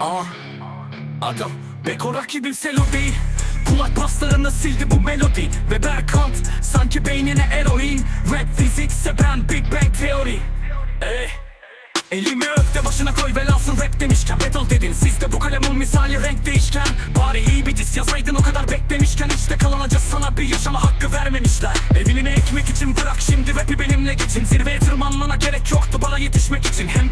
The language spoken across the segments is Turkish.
Aa, adam Beko rakibim Selo değil Kulak paslarını sildi bu melodi. Ve Berkant sanki beynine eroin. Rap fizikse ben Big Bang Theory. Ey Elimi öp de başına koy velhasıl rap demişken. Battle dedin siz de bu kalemin misali renk değişken. Bari iyi bir diz yazaydın o kadar beklemişken. İşte kalanacak sana bir yaşama hakkı vermemişler. Evine ekmek için bırak şimdi rapi benimle geçin. Zirveye tırmanmana gerek yoktu bana yetişmek için. Hem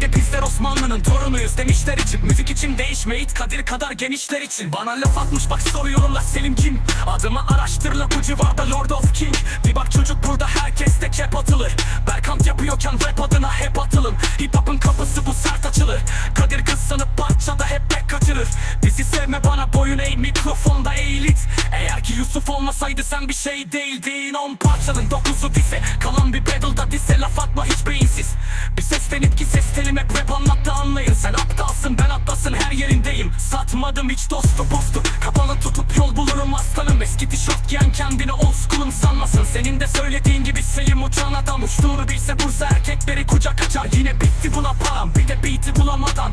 Osmanlı'nın torunuyuz demişler için. Müzik için değişme it Kadir kadar genişler için. Bana laf atmış bak soruyorlar Selim kim? Adımı araştır la bu civarda Lord of King. Bir bak çocuk burada herkes de kep atılır. Berkant yapıyorken rap adına hep atılın. Hip hop'un kapısı bu sert açılır. Kadir kız sanıp parçada hep bek kaçırır. Bizi sevme bana boyun eğ mikrofonda eğilit Eğer ki Yusuf olmasaydı sen bir şey değildin. On parçanın dokuzu dise Kalan bir battle'da dise Satmadım hiç dostu postu Kapalı tutup yol bulurum aslanım. Eski tişört giyen kendini old school'um sanmasın. Senin de söylediğin gibi Selim uçan adam. Uçtuğunu bilse Bursa erkekleri kucak açar. Yine bitti buna param bir de beat'i bulamadan.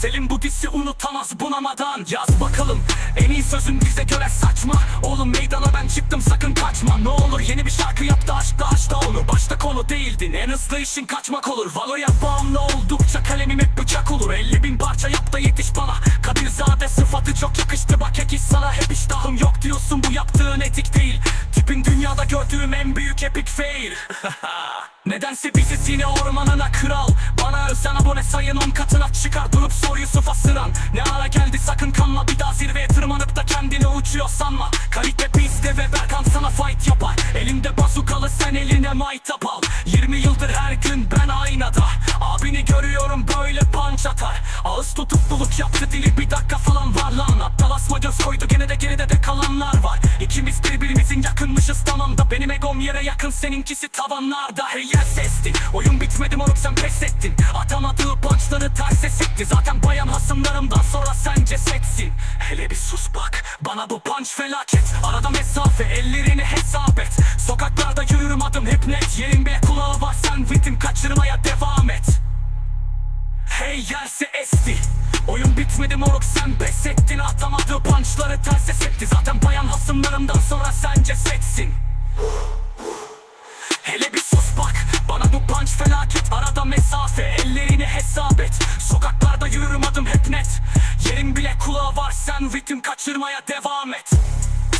Selim bu disi unutamaz bunamadan. Yaz bakalım en iyi sözün bize göre saçma. Oğlum meydana ben çıktım sakın kaçma. Ne olur yeni bir şarkı yap da aç da aç da onu. Başta konu değildin en hızlı işin kaçmak olur. Valoya bağımlı oldukça kalemim hep bıçak olur. 50 bin parça yap da yetiş bana gördüğüm en büyük epic fail. Nedense biziz yine ormanına kral. Bana ölsen abone sayın on katına çıkar. Durup sor Yusuf'a sıran Ne ara geldi sakın kanma. Bir daha zirveye tırmanıp da kendini uçuyor sanma. Kalite bizde ve Berkan sana fight yapar. Elimde bazukalı sen eline maytap al. 20 yıldır her gün ben aynada. Abini görüyorum böyle punch atar. Ağız tutukluluk yaptı dili bir koydu gene de geride de kalanlar var. İkimiz birbirimizin yakınmışız tamam da Benim egom yere yakın seninkisi tavanlarda Hey yer sesti. Oyun bitmedi moruk sen pes ettin. Atamadığı punchları terse sekti. Zaten bayan hasımlarımdan sonra sen cesetsin Hele bir sus bak bana bu punch felaket. Arada mesafe ellerini hesap et. Sokaklarda yürürüm adım hep net Yerin Bitmedi moruk sen pes ettin. Atamadığı punchları terse sekti Zaten bayan hasımlarımdan sonra sen cesetsin. Hele bir sus bak Bana bu punch felaket. Arada mesafe ellerini hesap et. Sokaklarda yürürüm adım hep net. Yerin bile kulağı var sen ritim kaçırmaya devam et.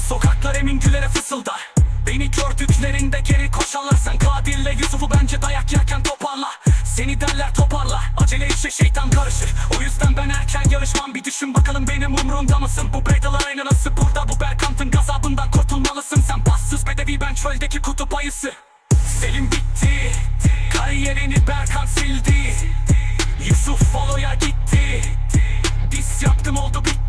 Sokaklar emin gülere fısıldar. Beni gördüklerinde geri koşarlar. Sen Kadir'le Yusuf'u bence dayak yerken toparla. Seni derler toparla. Acele işe şeytan karışır. O yüzden ben erken yarışmam Bir düşün bakalım benim umrumda mısın? Bu beydalar aynı nasıl burada? Bu Berkant'ın gazabından kurtulmalısın Sen. Bassız bedevi ben çöldeki kutup ayısı. Selim bitti Kariyerini Berkant sildi. Yusuf Folo'ya gitti. Dis yaptım oldu bitti